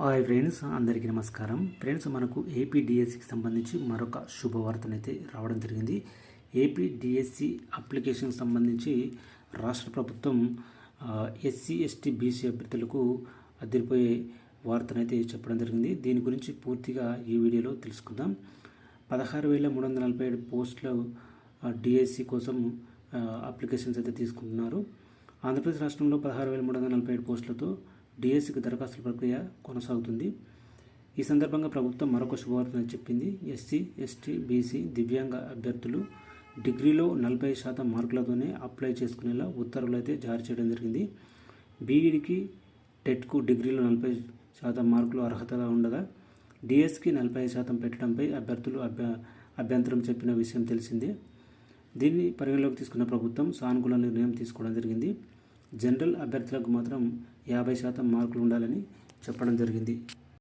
Hi friends అందరికీ నమస్కారం. Friends మనకు ఏపీడిఎస్సికి సంబంధించి మరొక శుభవార్తనైతే రావడం జరిగింది. ఏపీడిఎస్సి అప్లికేషన్ సంబంధించి రాష్ట్ర ప్రభుత్వం ఎస్సీ ఎస్టీ బీసీ అభ్యర్థులకు అదిరిపోయే వార్తనైతే చెప్పడం జరిగింది. దీని గురించి పూర్తిగా ఈ వీడియోలో తెలుసుకుందాం. పదహారు వేల మూడు వందల నలభై ఏడు పోస్టులు డిఎస్సి కోసం అప్లికేషన్స్ అయితే తీసుకుంటున్నారు. ఆంధ్రప్రదేశ్ రాష్ట్రంలో పదహారు వేల మూడు వందల నలభై ఏడు పోస్టులతో డిఎస్సికి దరఖాస్తుల ప్రక్రియ కొనసాగుతుంది. ఈ సందర్భంగా ప్రభుత్వం మరొక శుభవార్తను చెప్పింది. ఎస్సీ ఎస్టీ బీసీ దివ్యాంగ అభ్యర్థులు డిగ్రీలో నలభై శాతం మార్కులతోనే అప్లై చేసుకునేలా ఉత్తర్వులు అయితే జారీ చేయడం జరిగింది. బీఈడికి టెట్కు డిగ్రీలో నలభై శాతం మార్కులు అర్హతగా ఉండగా డిఎస్కి నలభై శాతం పెట్టడంపై అభ్యర్థులు అభ్య అభ్యంతరం చెప్పిన విషయం తెలిసిందే. దీన్ని పరిగణలోకి తీసుకున్న ప్రభుత్వం సానుకూల నిర్ణయం తీసుకోవడం జరిగింది. జనరల్ అభ్యర్థులకు మాత్రం యాభై శాతం మార్కులు ఉండాలని చెప్పడం జరిగింది.